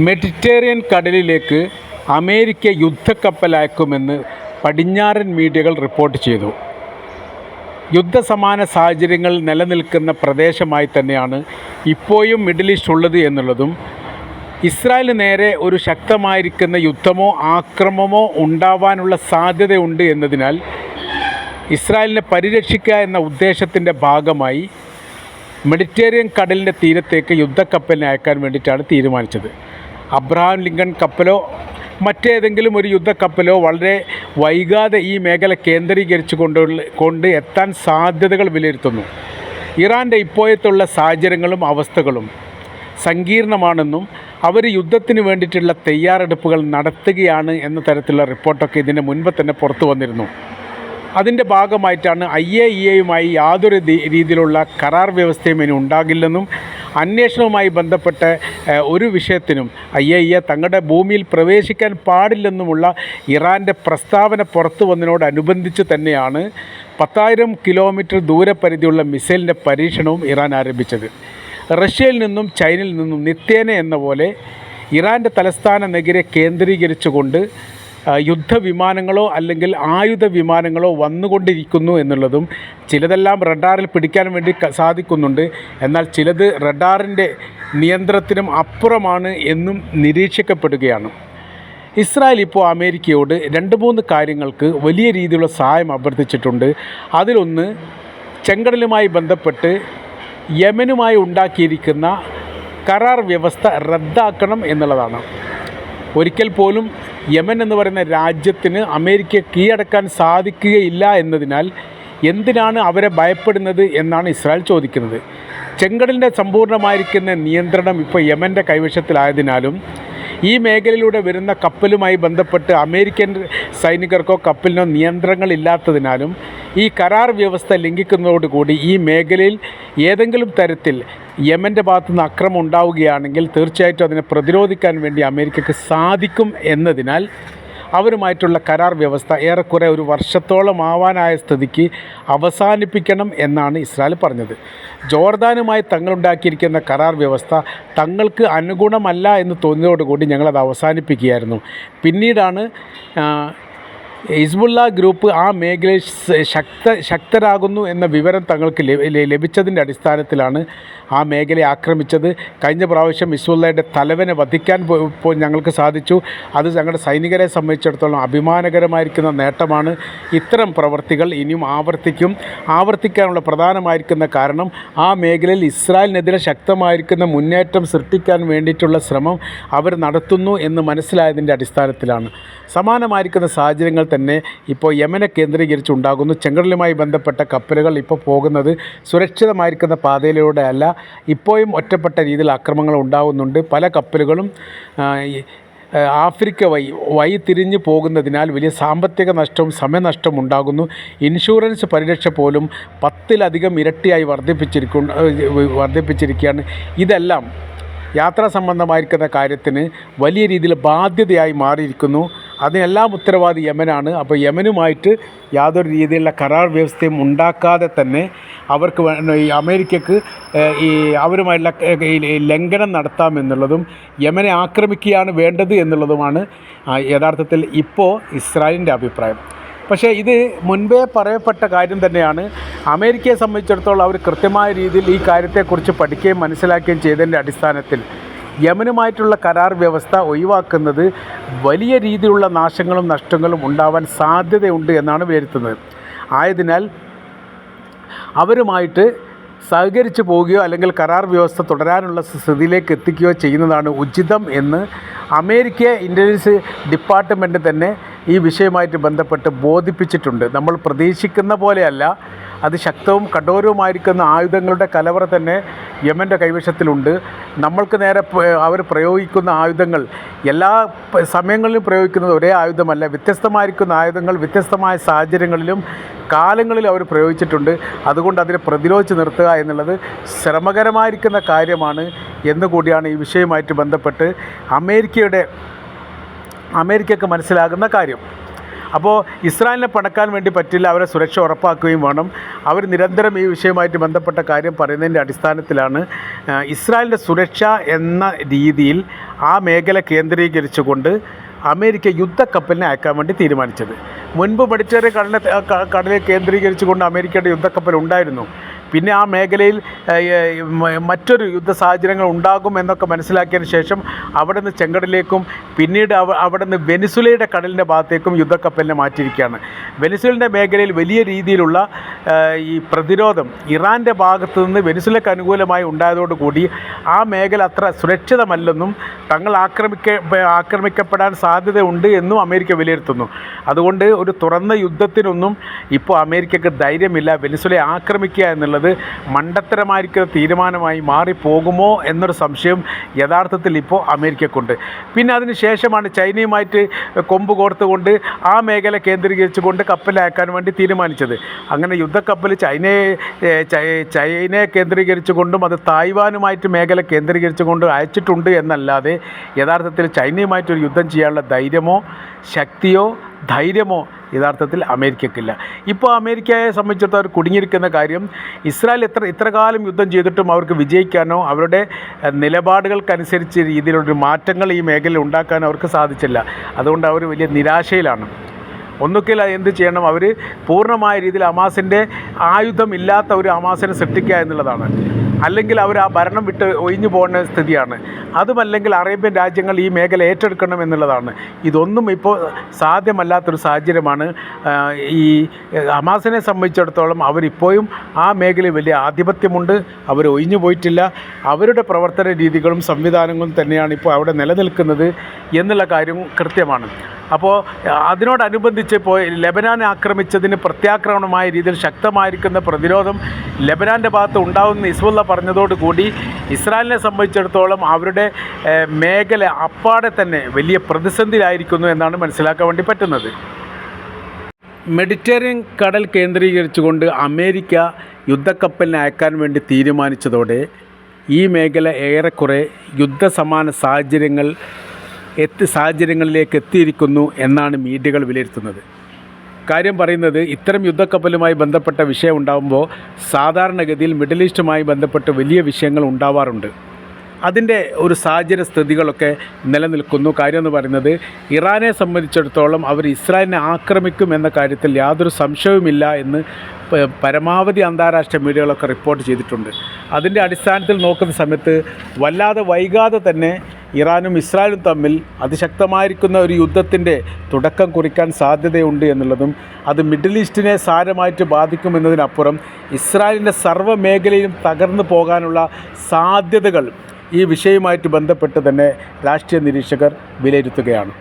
Mediterranean കടലിലേക്ക് America യുദ്ധക്കപ്പൽ അയക്കുമെന്ന് പടിഞ്ഞാറൻ മീഡിയകൾ റിപ്പോർട്ട് ചെയ്തു. യുദ്ധസമാന സാഹചര്യങ്ങൾ നിലനിൽക്കുന്ന പ്രദേശമായി തന്നെയാണ് ഇപ്പോഴും മിഡിൽ ഈസ്റ്റ് ഉള്ളത് എന്നുള്ളതും ഇസ്രായേലിന് നേരെ ഒരു ശക്തമായിരിക്കുന്ന യുദ്ധമോ ആക്രമമോ ഉണ്ടാവാനുള്ള സാധ്യതയുണ്ട് എന്നതിനാൽ ഇസ്രായേലിനെ പരിരക്ഷിക്കുക എന്ന ഉദ്ദേശത്തിന്റെ ഭാഗമായി മെഡിറ്റേറിയൻ കടലിന്റെ തീരത്തേക്ക് യുദ്ധക്കപ്പലിനെ അയക്കാൻ വേണ്ടിയിട്ടാണ് തീരുമാനിച്ചത്. അബ്രഹാം ലിങ്കൺ കപ്പലോ മറ്റേതെങ്കിലും ഒരു യുദ്ധക്കപ്പലോ വളരെ വൈകാതെ ഈ മേഖല കേന്ദ്രീകരിച്ചു കൊണ്ടുള്ള കൊണ്ട് എത്താൻ സാധ്യതകൾ വിലയിരുത്തുന്നു. ഇറാന്റെ ഇപ്പോഴത്തുള്ള സാഹചര്യങ്ങളും അവസ്ഥകളും സങ്കീർണമാണെന്നും അവർ യുദ്ധത്തിന് വേണ്ടിയിട്ടുള്ള തയ്യാറെടുപ്പുകൾ നടത്തുകയാണ് എന്ന തരത്തിലുള്ള റിപ്പോർട്ടൊക്കെ ഇതിന് മുൻപ് തന്നെ പുറത്തു വന്നിരുന്നു. അതിന്റെ ഭാഗമായിട്ടാണ് ഐ എ ഇ എയുമായി യാതൊരു രീതിയിലുള്ള കരാർ വ്യവസ്ഥയും ഇനി ഉണ്ടാകില്ലെന്നും അന്വേഷണവുമായി ബന്ധപ്പെട്ട് ഒരു വിഷയത്തിനും ഐ എ ഇ തങ്ങളുടെ ഭൂമിയിൽ പ്രവേശിക്കാൻ പാടില്ലെന്നുമുള്ള ഇറാന്റെ പ്രസ്താവന പുറത്തു വന്നതിനോടനുബന്ധിച്ച് തന്നെയാണ് പത്തായിരം കിലോമീറ്റർ ദൂരപരിധിയുള്ള മിസൈലിന്റെ പരീക്ഷണവും ഇറാൻ ആരംഭിച്ചത്. റഷ്യയിൽ നിന്നും ചൈനയിൽ നിന്നും നിത്യേന എന്ന പോലെ ഇറാന്റെ തലസ്ഥാന നഗരെ കേന്ദ്രീകരിച്ചുകൊണ്ട് യുദ്ധവിമാനങ്ങളോ അല്ലെങ്കിൽ ആയുധ വിമാനങ്ങളോ വന്നുകൊണ്ടിരിക്കുന്നു എന്നുള്ളതും ചിലതെല്ലാം റഡാറിൽ പിടിക്കാൻ വേണ്ടി സാധിക്കുന്നുണ്ട്. എന്നാൽ ചിലത് റഡാറിന്റെ നിയന്ത്രണത്തിനും അപ്പുറമാണ് എന്നും നിരീക്ഷിക്കപ്പെടുകയാണ്. ഇസ്രായേൽ ഇപ്പോൾ അമേരിക്കയോട് രണ്ട് മൂന്ന് കാര്യങ്ങൾക്ക് വലിയ രീതിയിലുള്ള സഹായം അഭ്യർത്ഥിച്ചിട്ടുണ്ട്. അതിലൊന്ന് ചെങ്കടലുമായി ബന്ധപ്പെട്ട് യമനുമായി ഉണ്ടാക്കിയിരിക്കുന്ന കരാർ വ്യവസ്ഥ റദ്ദാക്കണം എന്നുള്ളതാണ്. ഒരിക്കൽ പോലും യമൻ എന്ന് പറയുന്ന രാജ്യത്തിന് അമേരിക്കയെ കീഴടക്കാൻ സാധിക്കുകയില്ല എന്നതിനാൽ എന്തിനാണ് അവരെ ഭയപ്പെടുന്നത് എന്നാണ് ഇസ്രായേൽ ചോദിക്കുന്നത്. ചെങ്കടലിന്റെ സമ്പൂർണമായിരിക്കുന്ന നിയന്ത്രണം ഇപ്പോൾ യമന്റെ കൈവശത്തിലായതിനാലും ഈ മേഖലയിലൂടെ വരുന്ന കപ്പലുമായി ബന്ധപ്പെട്ട് അമേരിക്കൻ സൈനികർക്കോ കപ്പലിനോ നിയന്ത്രണങ്ങളില്ലാത്തതിനാലും ഈ കരാർ വ്യവസ്ഥ ലംഘിക്കുന്നതോടുകൂടി ഈ മേഖലയിൽ ഏതെങ്കിലും തരത്തിൽ യമന്റെ ഭാഗത്തുനിന്ന് അക്രമം ഉണ്ടാവുകയാണെങ്കിൽ തീർച്ചയായിട്ടും അതിനെ പ്രതിരോധിക്കാൻ വേണ്ടി അമേരിക്കയ്ക്ക് സാധിക്കും എന്നതിനാൽ അവരുമായിട്ടുള്ള കരാർ വ്യവസ്ഥ ഏറെക്കുറെ ഒരു വർഷത്തോളം ആവാനായ സ്ഥിതിക്ക് അവസാനിപ്പിക്കണം എന്നാണ് ഇസ്രായേൽ പറഞ്ഞത്. ജോർദാനുമായി തങ്ങളുണ്ടാക്കിയിരിക്കുന്ന കരാർ വ്യവസ്ഥ തങ്ങൾക്ക് അനുഗുണമല്ല എന്ന് തോന്നിയതോടുകൂടി ഞങ്ങളത് അവസാനിപ്പിക്കുകയായിരുന്നു. പിന്നീടാണ് ഹിസ്ബുള്ള ഗ്രൂപ്പ് ആ മേഖലയിൽ ശക്ത ശക്തരാകുന്നു എന്ന വിവരം തങ്ങൾക്ക് ലഭി- ലഭിച്ചതിന്റെ അടിസ്ഥാനത്തിലാണ് ആ മേഖലയെ ആക്രമിച്ചത്. കഴിഞ്ഞ പ്രാവശ്യം ഹിസ്ബുള്ളയുടെ തലവനെ വധിക്കാൻ ഞങ്ങൾക്ക് സാധിച്ചു. അത് ഞങ്ങളുടെ സൈനികരെ സംബന്ധിച്ചിടത്തോളം അഭിമാനകരമായിരിക്കുന്ന നേട്ടമാണ്. ഇത്തരം പ്രവർത്തികൾ ഇനിയും ആവർത്തിക്കും. ആവർത്തിക്കാനുള്ള പ്രധാനമായിരിക്കുന്ന കാരണം ആ മേഖലയിൽ ഇസ്രായേലിനെതിരെ ശക്തമായിരിക്കുന്ന മുന്നേറ്റം സൃഷ്ടിക്കാൻ വേണ്ടിയിട്ടുള്ള ശ്രമം അവർ നടത്തുന്നു എന്ന് മനസ്സിലായതിന്റെ അടിസ്ഥാനത്തിലാണ്. സമാനമായിരിക്കുന്ന സാഹചര്യങ്ങൾ തന്നെ ഇപ്പോൾ യമനെ കേന്ദ്രീകരിച്ച് ഉണ്ടാകുന്നു ചെങ്കടലുമായി ബന്ധപ്പെട്ട കപ്പലുകൾ ഇപ്പോൾ പോകുന്നത് സുരക്ഷിതമായിരിക്കുന്ന പാതയിലൂടെ അല്ല. ഇപ്പോഴും ഒറ്റപ്പെട്ട രീതിയിൽ ആക്രമണങ്ങൾ ഉണ്ടാകുന്നുണ്ട് പല കപ്പലുകളും ആഫ്രിക്ക വഴി വഴി തിരിഞ്ഞു പോകുന്നതിനാൽ വലിയ സാമ്പത്തിക നഷ്ടവും സമയനഷ്ടവും ഉണ്ടാകുന്നു. ഇൻഷുറൻസ് പരിരക്ഷ പോലും പത്തിലധികം ഇരട്ടിയായി വർദ്ധിപ്പിച്ചിരിക്കു വർദ്ധിപ്പിച്ചിരിക്കുകയാണ്. ഇതെല്ലാം യാത്രാ സംബന്ധമായിരിക്കുന്ന കാര്യത്തിന് വലിയ രീതിയിൽ ബാധ്യതയായി മാറിയിരിക്കുന്നു. അതിനെല്ലാം ഉത്തരവാദി യമനാണ്. അപ്പോൾ യമനുമായിട്ട് യാതൊരു രീതിയിലുള്ള കരാർ വ്യവസ്ഥയും ഉണ്ടാക്കാതെ തന്നെ അവർക്ക് ഈ അമേരിക്കക്ക് ഈ അവരുമായിട്ടുള്ള ലംഘനം നടത്താമെന്നുള്ളതും യമനെ ആക്രമിക്കുകയാണ് വേണ്ടത് എന്നുള്ളതുമാണ് യഥാർത്ഥത്തിൽ ഇപ്പോൾ ഇസ്രായേലിന്റെ അഭിപ്രായം. പക്ഷേ ഇത് മുൻപേ പറയപ്പെട്ട കാര്യം തന്നെയാണ്. അമേരിക്കയെ സംബന്ധിച്ചിടത്തോളം അവർ കൃത്യമായ രീതിയിൽ ഈ കാര്യത്തെക്കുറിച്ച് പഠിക്കുകയും മനസ്സിലാക്കുകയും ചെയ്തതിന്റെ അടിസ്ഥാനത്തിൽ യമനുമായിട്ടുള്ള കരാർ വ്യവസ്ഥ ഒഴിവാക്കുന്നത് വലിയ രീതിയിലുള്ള നാശങ്ങളും നഷ്ടങ്ങളും ഉണ്ടാവാൻ സാധ്യതയുണ്ട് എന്നാണ് വിലയിരുത്തുന്നത്. ആയതിനാൽ അവരുമായിട്ട് സഹകരിച്ചു പോവുകയോ അല്ലെങ്കിൽ കരാർ വ്യവസ്ഥ തുടരാനുള്ള സ്ഥിതിയിലേക്ക് എത്തിക്കുകയോ ചെയ്യുന്നതാണ് ഉചിതം എന്ന് അമേരിക്ക ഇന്റലിജൻസ് ഡിപ്പാർട്ട്മെന്റ് തന്നെ ഈ വിഷയമായിട്ട് ബന്ധപ്പെട്ട് ബോധിപ്പിച്ചിട്ടുണ്ട്. നമ്മൾ പ്രതീക്ഷിക്കുന്ന പോലെയല്ല. അതിശക്തവും കഠോരവുമായിരിക്കുന്ന ആയുധങ്ങളുടെ കലവറ തന്നെ യമന്റെ കൈവശത്തിലുണ്ട്. നമ്മൾക്ക് നേരെ അവർ പ്രയോഗിക്കുന്ന ആയുധങ്ങൾ എല്ലാ സമയങ്ങളിലും പ്രയോഗിക്കുന്നത് ഒരേ ആയുധമല്ല. വ്യത്യസ്തമായിരിക്കുന്ന ആയുധങ്ങൾ വ്യത്യസ്തമായ സാഹചര്യങ്ങളിലും കാലങ്ങളിൽ അവർ പ്രയോഗിച്ചിട്ടുണ്ട്. അതുകൊണ്ട് അതിനെ പ്രതിരോധിച്ച് നിർത്തുക എന്നുള്ളത് ശ്രമകരമായിരിക്കുന്ന കാര്യമാണ് എന്നുകൂടിയാണ് ഈ വിഷയവുമായിട്ട് ബന്ധപ്പെട്ട് അമേരിക്കയുടെ അമേരിക്കയ്ക്ക് മനസ്സിലാകുന്ന കാര്യം. അപ്പോൾ ഇസ്രായേലിനെ പണക്കാൻ വേണ്ടി പറ്റില്ല അവരെ സുരക്ഷ ഉറപ്പാക്കുകയും വേണം. അവർ നിരന്തരം ഈ വിഷയവുമായിട്ട് ബന്ധപ്പെട്ട കാര്യം പറയുന്നതിന്റെ അടിസ്ഥാനത്തിലാണ് ഇസ്രായേലിന്റെ സുരക്ഷ എന്ന രീതിയിൽ ആ മേഖല കേന്ദ്രീകരിച്ചുകൊണ്ട് അമേരിക്ക യുദ്ധക്കപ്പലിനെ അയക്കാൻ വേണ്ടി തീരുമാനിച്ചത്. മുൻപ് പഠിച്ചവരെ കടലെ കടലെ കേന്ദ്രീകരിച്ചുകൊണ്ട് അമേരിക്കയുടെ യുദ്ധക്കപ്പൽ ഉണ്ടായിരുന്നു. പിന്നെ ആ മേഖലയിൽ മറ്റൊരു യുദ്ധ സാഹചര്യങ്ങൾ ഉണ്ടാകും എന്നൊക്കെ മനസ്സിലാക്കിയതിന് ശേഷം അവിടെ നിന്ന് ചെങ്കടലിലേക്കും പിന്നീട് അവ അവിടെ നിന്ന് വെനിസുലയുടെ കടലിന്റെ ഭാഗത്തേക്കും യുദ്ധക്കപ്പലിനെ മാറ്റിയിരിക്കുകയാണ്. വെനിസുലിന്റെ മേഖലയിൽ വലിയ രീതിയിലുള്ള ഈ പ്രതിരോധം ഇറാന്റെ ഭാഗത്തു നിന്ന് വെനിസുലയ്ക്ക് അനുകൂലമായി ഉണ്ടായതോടുകൂടി ആ മേഖല അത്ര സുരക്ഷിതമല്ലെന്നും തങ്ങൾ ആക്രമിക്ക ആക്രമിക്കപ്പെടാൻ സാധ്യതയുണ്ട് എന്നും അമേരിക്ക വിലയിരുത്തുന്നു. അതുകൊണ്ട് ഒരു തുറന്ന യുദ്ധത്തിനൊന്നും ഇപ്പോൾ അമേരിക്കക്ക് ധൈര്യമില്ല വെനിസുലയെ ആക്രമിക്കുക എന്നുള്ളത് മണ്ടത്തരമായിരിക്കുന്ന തീരുമാനമായി മാറിപ്പോകുമോ എന്നൊരു സംശയം യഥാർത്ഥത്തിൽ ഇപ്പോൾ അമേരിക്കക്കുണ്ട്. പിന്നെ അതിന് ശേഷമാണ് ചൈനയുമായിട്ട് കൊമ്പ് കോർത്തുകൊണ്ട് ആ മേഖല കേന്ദ്രീകരിച്ചുകൊണ്ട് കപ്പൽ അയക്കാൻ വേണ്ടി തീരുമാനിച്ചത്. അങ്ങനെ യുദ്ധക്കപ്പൽ ചൈനയെ ചൈനയെ കേന്ദ്രീകരിച്ചുകൊണ്ടും അത് തായ്വാനുമായിട്ട് മേഖല കേന്ദ്രീകരിച്ചുകൊണ്ട് അയച്ചിട്ടുണ്ട് എന്നല്ലാതെ യഥാർത്ഥത്തിൽ ചൈനയുമായിട്ടൊരു യുദ്ധം ചെയ്യാനുള്ള ധൈര്യമോ ശക്തിയോ ധൈര്യമോ യഥാർത്ഥത്തിൽ അമേരിക്കക്കില്ല. ഇപ്പോൾ അമേരിക്കയെ സംബന്ധിച്ചിടത്തോളം അവർ കുടുങ്ങിയിരിക്കുന്ന കാര്യം ഇസ്രായേൽ എത്ര ഇത്ര കാലം യുദ്ധം ചെയ്തിട്ടും അവർക്ക് വിജയിക്കാനോ അവരുടെ നിലപാടുകൾക്കനുസരിച്ച് രീതിയിലൊരു മാറ്റങ്ങൾ ഈ മേഖലയിൽ ഉണ്ടാക്കാനോ അവർക്ക് സാധിച്ചില്ല. അതുകൊണ്ട് അവർ വലിയ നിരാശയിലാണ്. ഒന്നുകിൽ എന്ത് ചെയ്യണം? അവർ പൂർണമായ രീതിയിൽ അമാസിന്റെ ആയുധം ഇല്ലാത്ത ഒരു അമാസിനെ സൃഷ്ടിക്കുക എന്നുള്ളതാണ്. അല്ലെങ്കിൽ അവർ ആ ഭരണം വിട്ട് ഒഴിഞ്ഞു പോകുന്ന സ്ഥിതിയാണ്. അതുമല്ലെങ്കിൽ അറേബ്യൻ രാജ്യങ്ങൾ ഈ മേഖല ഏറ്റെടുക്കണം എന്നുള്ളതാണ്. ഇതൊന്നും ഇപ്പോൾ സാധ്യമല്ലാത്തൊരു സാഹചര്യമാണ്. ഈ ഹമാസിനെ സംബന്ധിച്ചിടത്തോളം അവരിപ്പോഴും ആ മേഖലയിൽ വലിയ ആധിപത്യമുണ്ട്. അവർ ഒഴിഞ്ഞു പോയിട്ടില്ല. അവരുടെ പ്രവർത്തന രീതികളും സംവിധാനങ്ങളും തന്നെയാണ് ഇപ്പോൾ അവിടെ നിലനിൽക്കുന്നത് എന്നുള്ള കാര്യം കൃത്യമാണ്. അപ്പോൾ അതിനോടനുബന്ധിച്ച് ഇപ്പോൾ ലെബനാനെ ആക്രമിച്ചതിന് പ്രത്യാക്രമണമായ രീതിയിൽ ശക്തമായിരിക്കുന്ന പ്രതിരോധം ലെബനാന്റെ ഭാഗത്ത് ഉണ്ടാവുമെന്ന് ഇസ്ബുള്ള പറഞ്ഞതോടുകൂടി ഇസ്രായേലിനെ സംബന്ധിച്ചിടത്തോളം അവരുടെ മേഖല അപ്പാടെ തന്നെ വലിയ പ്രതിസന്ധിയിലായിരിക്കുന്നു എന്നാണ് മനസ്സിലാക്കാൻ വേണ്ടി പറ്റുന്നത്. മെഡിറ്ററേനിയൻ കടൽ കേന്ദ്രീകരിച്ചുകൊണ്ട് അമേരിക്ക യുദ്ധക്കപ്പലിനെ അയക്കാൻ വേണ്ടി തീരുമാനിച്ചതോടെ ഈ മേഖല ഏറെക്കുറെ യുദ്ധസമാന സാഹചര്യങ്ങൾ എത്തി സാഹചര്യങ്ങളിലേക്ക് എത്തിയിരിക്കുന്നു എന്നാണ് മീഡിയകൾ വിലയിരുത്തുന്നത്. കാര്യം പറയുന്നത് ഇത്തരം യുദ്ധക്കപ്പലുമായി ബന്ധപ്പെട്ട വിഷയം ഉണ്ടാകുമ്പോൾ സാധാരണഗതിയിൽ മിഡിൽ ഈസ്റ്റുമായി ബന്ധപ്പെട്ട് വലിയ വിഷയങ്ങൾ ഉണ്ടാവാറുണ്ട്. അതിന്റെ ഒരു സാഹചര്യ സ്ഥിതികളൊക്കെ നിലനിൽക്കുന്നു. കാര്യം എന്ന് പറയുന്നത് ഇറാനെ സംബന്ധിച്ചിടത്തോളം അവർ ഇസ്രായേലിനെ ആക്രമിക്കും എന്ന കാര്യത്തിൽ യാതൊരു സംശയവുമില്ല എന്ന് പരമാവധി അന്താരാഷ്ട്ര മീഡിയകളൊക്കെ റിപ്പോർട്ട് ചെയ്തിട്ടുണ്ട്. അതിന്റെ അടിസ്ഥാനത്തിൽ നോക്കുന്ന സമയത്ത് വല്ലാതെ വൈകാതെ തന്നെ ഇറാനും ഇസ്രായേലും തമ്മിൽ അതിശക്തമായിരിക്കുന്ന ഒരു യുദ്ധത്തിന്റെ തുടക്കം കുറിക്കാൻ സാധ്യതയുണ്ട് എന്നുള്ളതും അത് മിഡിൽ ഈസ്റ്റിനെ സാരമായിട്ട് ബാധിക്കുമെന്നതിനപ്പുറം ഇസ്രായേലിന്റെ സർവ മേഖലയിലും തകർന്നു പോകാനുള്ള സാധ്യതകൾ ഈ വിഷയവുമായിട്ട് ബന്ധപ്പെട്ട് തന്നെ രാഷ്ട്രീയ നിരീക്ഷകർ വിലയിരുത്തുകയാണ്.